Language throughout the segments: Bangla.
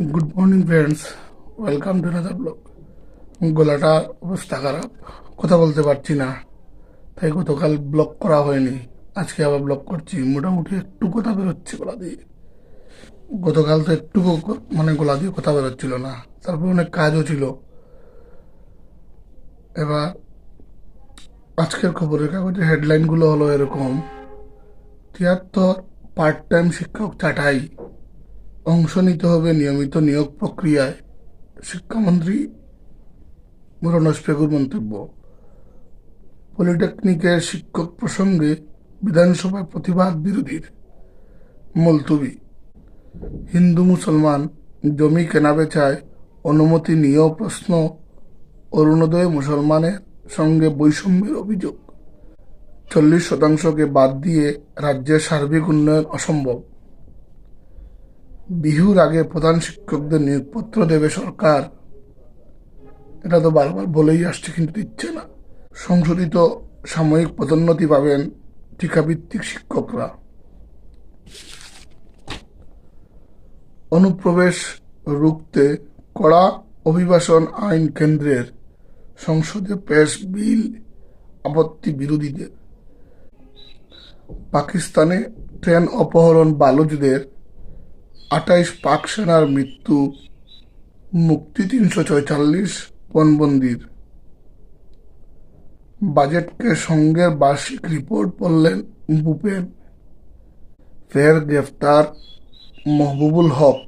Good morning friends welcome to another blog গলাটা অবস্থা খারাপ। কথা বলতে পারছি না। তাই গতকাল ব্লগ করা হয়নি। আজকে আবার ব্লগ করছি। মোটামুটি একটু কথা বেরোচ্ছে গলা দিয়ে। গতকাল তো একটু মানে গলা দিয়ে কথা বেরোচ্ছিল না। তারপর অনেক কাজও ছিল। এবার আজকের খবরের কাগজের হেডলাইনগুলো হলো এরকম। তিয়াত্তর পার্ট টাইম শিক্ষক ছাঁটাই অংশ নিতে হবে নিয়মিত নিয়োগ প্রক্রিয়ায়। শিক্ষামন্ত্রী মুরনস পেগুর মন্তব্য, পলিটেকনিকের শিক্ষক প্রসঙ্গে বিধানসভায় প্রতিবাদ বিরোধীর মুলতুবি, হিন্দু মুসলমান জমি কেনাবেচায় অনুমতি নিয়েও প্রশ্ন, অরুণোদয় মুসলমানের সঙ্গে বৈষম্যের অভিযোগ। চল্লিশ শতাংশকে বাদ দিয়ে রাজ্যের সার্বিক উন্নয়ন অসম্ভব। বিহুর আগে প্রধান শিক্ষকদের নিয়োগপত্র দেবে সরকার। এটা তো বারবার বলেই আসছে, কিন্তু দিচ্ছে না। সংশোধিত সাময়িক পদোন্নতি পাবেন টিকাভিত্তিক শিক্ষকরা। অনুপ্রবেশ রুখতে কড়া অভিবাসন আইন কেন্দ্রের সংসদে পেশ বিল আপত্তি বিরোধীদের। পাকিস্তানে ট্রেন অপহরণ বালুচদের আটাইশ পাক সেনার মৃত্যু, মুক্তি তিনশো ছয়চল্লিশ পণবন্দির বাজেটকে সঙ্গের বার্ষিক রিপোর্ট পড়লেন ভূপেন ফের গ্রেফতার মহবুবুল হক।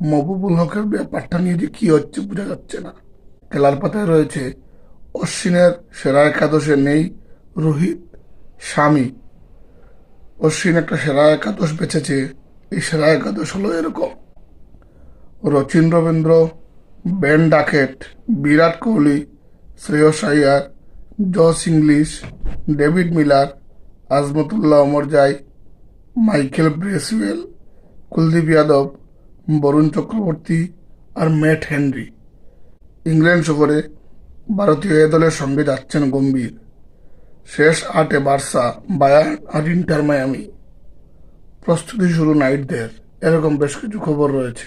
মহবুবুল হকের ব্যাপারটা নিয়ে যে কী হচ্ছে বোঝা যাচ্ছে না। খেলার পাতায় রয়েছে অশ্বিনের সেরা একাদশে নেই রোহিত স্বামী। অশ্বিন একটা সেরা একাদশ বেঁচেছে এই একাদশ হলো এরকম। Rachin Ravindra, Ben Duckett, Virat Kohli, Shreyas Iyer, Josh Inglis, David Miller, Azmatullah Omar Omarzai Michael Bracewell, Kuldeep Yadav, Varun Chakravarthy আর ম্যাট হেনরি। ইংল্যান্ড সফরে ভারতীয় এ দলের সঙ্গে যাচ্ছেন গম্ভীর। শেষ আটে বার্সা, বায়ার্ন আর ইন্টার মায়ামি। প্রস্তুতি শুরু নাইটদের। এরকম বেশ কিছু খবর রয়েছে।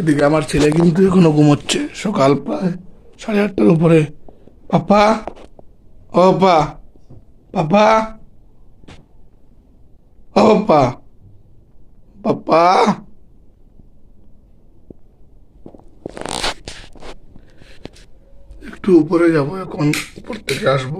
এদিকে আমার ছেলে কিন্তু এখনও ঘুমোচ্ছে। সকাল প্রায় সাড়ে আটটার উপরে। পাপা? ও পা পাপা? ও পা পাপা? একটু উপরে যাব এখন। উপর থেকে আসব।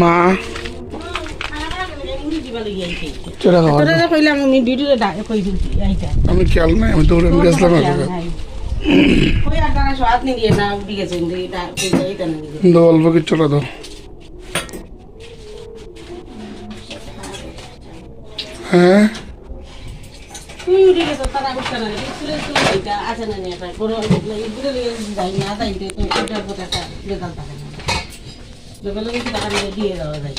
মা। আমি আমি খেয়াল নাই আমি গেছিলাম তারা স্বাদ নি দিয়ে না উঠি গেছে কিন্তু এটা কইটা এটা না কিন্তু অল্প কিছু দাও। হ্যাঁ? তারা না। স্কুলে স্কুলে এইটা আছে না নি এটা বড় এগুলো এগুলো লিয়ে যাই না তাই তো এটা পরে একটা রেজাল্ট থাকে না যেগুলো কিছু টাকা দিয়ে দিয়ে দেওয়া যায়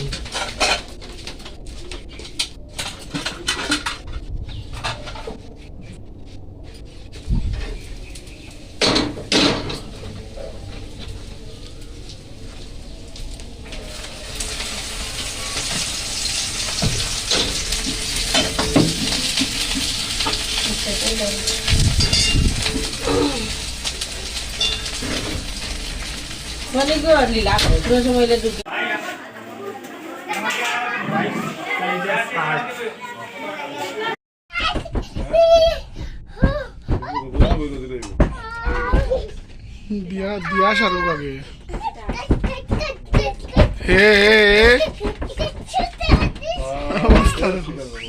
মানে গো भनेकोहरूले लाएको चाहिँ मैले दुखे बिहा बिहा हे। अवस्था।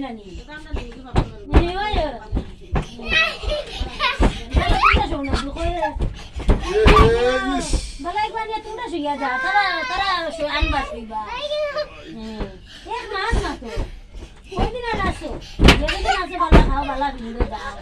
না নি দামটা নেই কি বাপনের নি তোমরা শুইয়া যা তারা তারা আনবা শুইবা এক মাস না তো কয়দিন আর আসো যেদিন আসে ভালো খাও ভালো ভিড়ে যাও